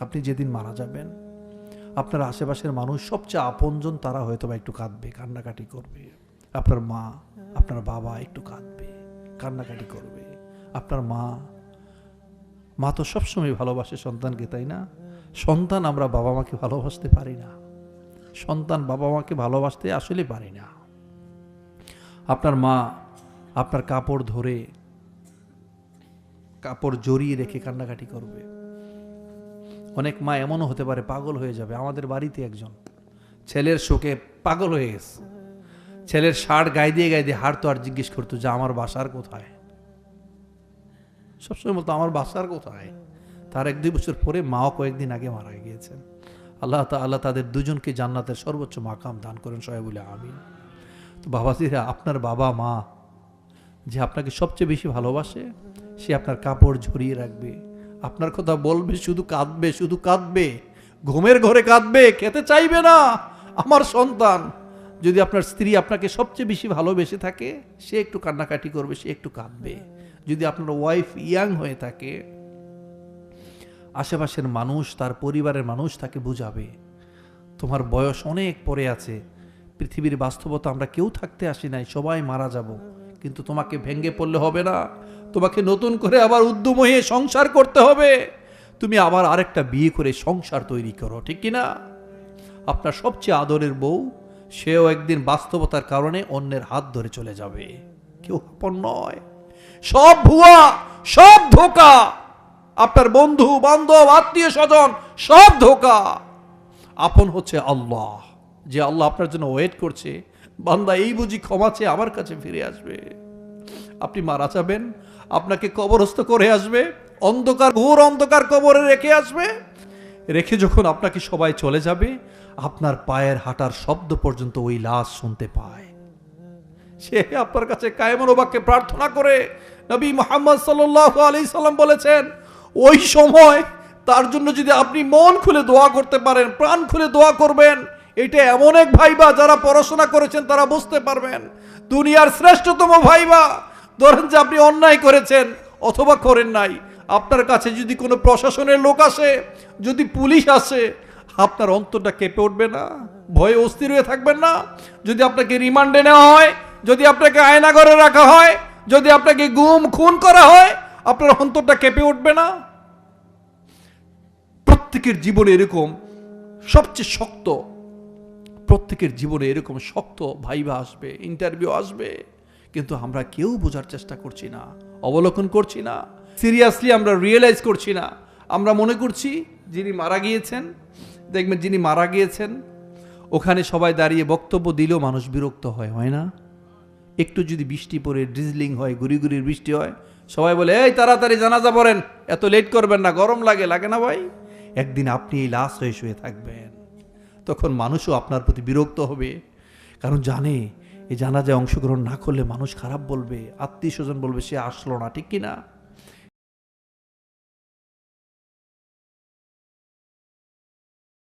আপনি যেদিন মারা যাবেন, আপনার আশেপাশের মানুষ সবচেয়ে আপনজন তারা হয়তো বা একটু কাঁদবে, কান্নাকাটি করবে। আপনার মা, আপনার বাবা একটু কাঁদবে, কান্নাকাটি করবে। আপনার মা মা তো সবসময় ভালোবাসে সন্তানকে, তাই না? সন্তান আমরা বাবা মাকে ভালোবাসতে পারি না। সন্তান বাবা মাকে ভালোবাসতে আসলে পারি না। আপনার মা আপনার কাপড় ধরে, কাপড় জড়িয়ে রেখে কান্নাকাটি করবে। অনেক মা এমনও হতে পারে পাগল হয়ে যাবে। আমাদের বাড়িতে একজন। ছেলের শোকে পাগল হয়ে গেছে। ছেলের শার্ট গায়ে দিয়ে গায়ে দিয়ে হাড় তো আর জিজ্ঞেস করতো যে, আমার বাসার কোথায়? সবসময় বলতো, আমার বাসার কোথায়? তার এক দুই বছর পরে মাও কয়েকদিন আগে মারা গিয়েছেন। আল্লাহ আল্লাহ তাদের দুজনকে জান্নাতের সর্বোচ্চ মাকাম দান করেন, সবাই বলে আমি তো বাবাজিরা, আপনার বাবা মা যে আপনাকে সবচেয়ে বেশি ভালোবাসে, সে আপনার কাপড় ঝরিয়ে রাখবে। আপনার কথা বলবে, শুধু কাঁদবে শুধু কাঁদবে। ঘুমের ঘরে কাঁদবে, খেতে চাইবে না। আমার সন্তান, যদি আপনার স্ত্রী আপনাকে সবচেয়ে বেশি ভালোবেসে থাকে, সে একটু কান্নাকাটি করবে, সে একটু কাঁদবে। যদি আপনার ওয়াইফ ইয়াং হয়ে থাকে, আশেপাশের মানুষ, তার পরিবারের মানুষ তাকে বুঝাবে, তোমার বয়স অনেক পরে আছে। পৃথিবীর বাস্তবতা আমরা কেউ থাকতে আসি নাই, সবাই মারা যাব। কিন্তু তোমাকে ভেঙ্গে পড়লে হবে না। তোমাকে নতুন করে আবার উদ্যম হয়ে সংসার করতে হবে। তুমি আবার আরেকটা বিয়ে করে সংসার তৈরি করো, ঠিক কিনা আপনার সবচেয়ে আদরের বউ, সেও একদিন বাস্তবতার কারণে অন্যের হাত ধরে চলে যাবে। কেউ আপন নয়। সব ভুয়া, সব ধোকা। আপনার বন্ধু, বান্ধব, আত্মীয় স্বজন, সব ধোকা। আপন হচ্ছে আল্লাহ। যে আল্লাহ আপনার জন্য ওয়েট করছে, বান্দা এই বুঝি ক্ষমা চেয়ে আমার কাছে ফিরে আসবে। আপনি মারা যাবেন, আপনাকে কবরস্থ করে আসবে, অন্ধকার, ঘোর অন্ধকার কবরে রেখে আসবে। রেখে যখন আপনাকে সবাই চলে যাবে, আপনার পায়ের হাঁটার শব্দ পর্যন্ত ওই লাশ শুনতে পায়। সে আপনার কাছে কায়মনোবাক্যে প্রার্থনা করে, নবী মোহাম্মদ সাল্লাহ আলি সাল্লাম বলেছেন, ওই সময় তার জন্য যদি আপনি মন খুলে দোয়া করতে পারেন, প্রাণ খুলে দোয়া করবেন, এটা এমন এক ভাইবা যারা পড়াশোনা করেছেন তারা বুঝতে পারবেন। দুনিয়ার শ্রেষ্ঠতম ভাইবা ধরেন যে আপনি অন্যায় করেছেন অথবা করেন নাই, আপনার কাছে যদি কোনো প্রশাসনের লোক আসে, যদি পুলিশ আসে, আপনার অন্তরটা কেঁপে উঠবে না, ভয়ে অস্থির হয়ে থাকবেন না। যদি আপনাকে রিমান্ডে নেওয়া হয়, যদি আপনাকে আয়নাগরে রাখা হয়, যদি আপনাকে গুম খুন করা হয়, আপনার অন্তরটা কেঁপে উঠবে না। প্রত্যেকের জীবনে এরকম সবচেয়ে শক্ত, প্রত্যেকের জীবনে এরকম শক্ত ভাইবা আসবে ইন্টারভিউ আসবে। কিন্তু আমরা কেউ বোঝার চেষ্টা করছি না, অবলোকন করছি না সিরিয়াসলি আমরা রিয়েলাইজ করছি না। আমরা মনে করছি যিনি মারা গিয়েছেন, দেখবেন যিনি মারা গিয়েছেন, ওখানে সবাই দাঁড়িয়ে বক্তব্য দিলেও মানুষ বিরক্ত হয় হয় না? একটু যদি বৃষ্টি পড়ে ড্রিজলিং হয় গুড়ি গুড়ির বৃষ্টি হয়, সবাই বলে, এই তাড়াতাড়ি জানাজা পড়েন, এত লেট করবেন না, গরম লাগে লাগে না ভাই? একদিন আপনি এই লাশ হয়ে শুয়ে থাকবেন। তখন মানুষও আপনার প্রতি বিরক্ত হবে। কারণ জানে এই জানাজায় অংশগ্রহণ না করলে মানুষ খারাপ বলবে, আত্মীয় স্বজন বলবে, সে আসলো না, ঠিক কি না